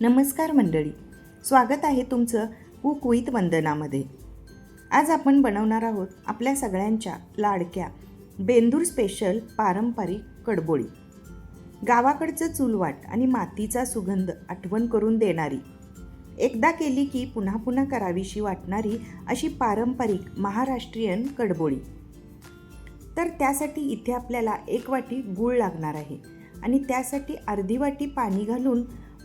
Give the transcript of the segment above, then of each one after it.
नमस्कार मंडळी. स्वागत आहे तुमचं कुक विथ वंदनामध्ये. आज आपण बनवणार आहोत आपल्या सगळ्यांच्या लाडक्या बेंदूर स्पेशल पारंपरिक कडबोळी. गावाकडचं चुलवाट आणि मातीचा सुगंध आठवण करून देणारी एकदा केली की पुन्हा पुन्हा करावीशी वाटणारी अशी पारंपरिक महाराष्ट्रीयन कडबोळी. तर त्यासाठी इथे आपल्याला एक वाटी गूळ लागणार आहे आणि त्यासाठी अर्धी वाटी पाणी घालून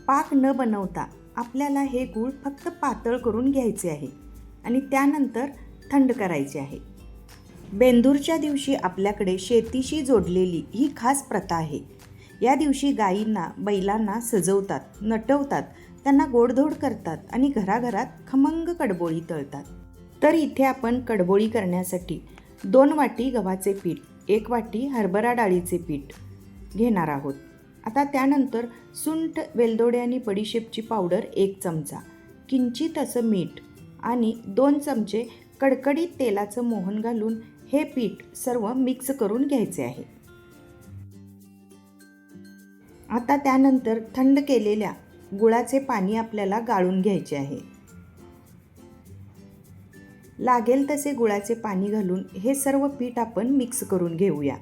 पाक न बनवता आपल्याला हे गूळ फक्त पातळ करून घ्यायचे आहे आणि त्यानंतर थंड करायचे आहे. बेंदूरच्या दिवशी आपल्याकडे शेतीशी जोडलेली ही खास प्रथा आहे. या दिवशी गायींना बैलांना सजवतात नटवतात त्यांना गोडधोड करतात आणि घराघरात खमंग कडबोळी तळतात. तर इथे आपण कडबोळी करण्यासाठी दोन वाटी गव्हाचे पीठ एक वाटी हरभरा डाळीचे पीठ घेणार आहोत. आता त्यानंतर सुंठ वेलदोडे आणि बडीशेपची पावडर एक चमचा किंचित असं मीठ आणि दोन चमचे कडकडीत तेलाचं मोहन घालून हे पीठ सर्व मिक्स करून घ्यायचे आहे. आता त्यानंतर थंड केलेल्या गुळाचे पाणी आपल्याला गाळून घ्यायचे आहे. लागेल तसे गुळाचे पाणी घालून हे सर्व पीठ आपण मिक्स करून घेऊया.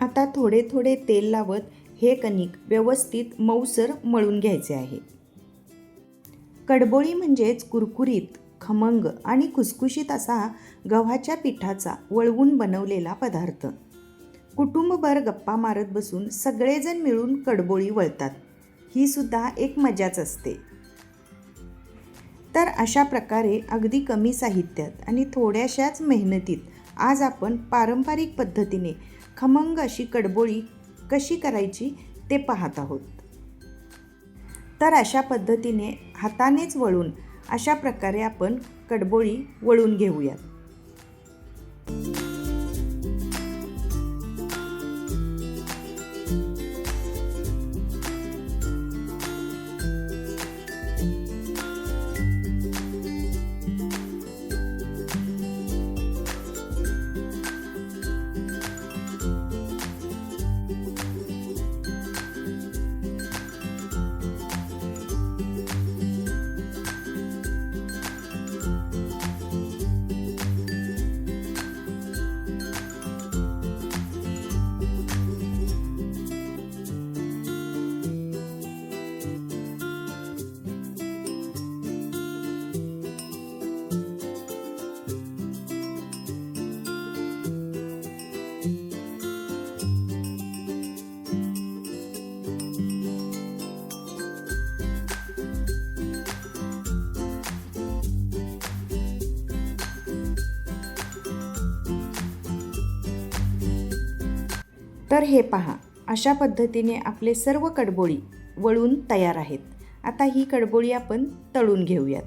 आता थोडे थोडे तेल लावत हे कणिक व्यवस्थित मऊसर मळून घ्यायचे आहे. कडबोळी म्हणजेच कुरकुरीत खमंग आणि खुसखुशीत असा गव्हाच्या पिठाचा वळवून बनवलेला पदार्थ. कुटुंबभर गप्पा मारत बसून सगळेजण मिळून कडबोळी वळतात. ही सुद्धा एक मजाच असते. तर अशा प्रकारे अगदी कमी साहित्यात आणि थोड्याशाच मेहनतीत आज आपण पारंपरिक पद्धतीने खमंग अशी कडबोळी कशी करायची ते पाहत आहोत. तर अशा पद्धतीने हातानेच वळून अशा प्रकारे आपण कडबोळी वळून घेऊयात. तर हे पहा अशा पद्धतीने आपले सर्व कडबोळी वळून तयार आहेत. आता ही कडबोळी आपण तळून घेऊयात.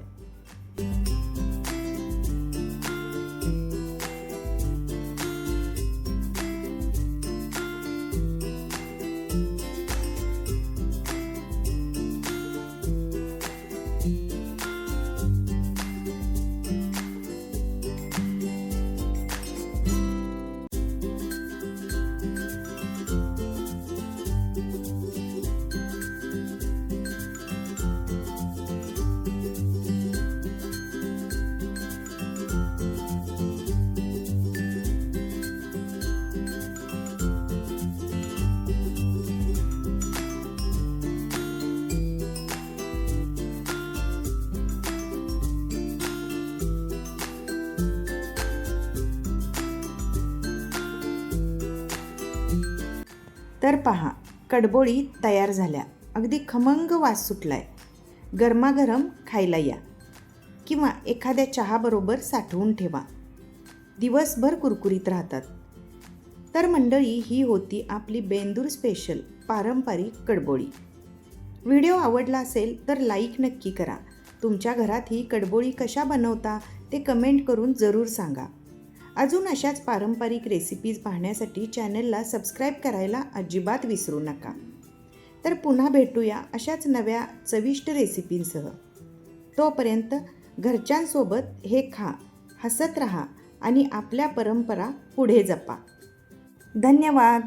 तर पहा कडबोळी तयार झाल्या. अगदी खमंग वास सुटलाय. गरमागरम खायला या. किंवा एखाद्या चहाबरोबर साठवून ठेवा. दिवसभर कुरकुरीत राहतात. तर मंडळी ही होती आपली बेंदूर स्पेशल पारंपरिक कडबोळी. व्हिडिओ आवडला असेल तर लाईक नक्की करा. तुमच्या घरात ही कडबोळी कशा बनवता ते कमेंट करून जरूर सांगा. अजून अशाच पारंपरिक रेसिपीज पाहण्यासाठी चॅनलला सबस्क्राईब करायला अजिबात विसरू नका. तर पुन्हा भेटूया अशाच नव्या चविष्ट रेसिपींसह तोपर्यंत घरच्यांसोबत हे खा हसत रहा आणि आपल्या परंपरा पुढे जपा. धन्यवाद!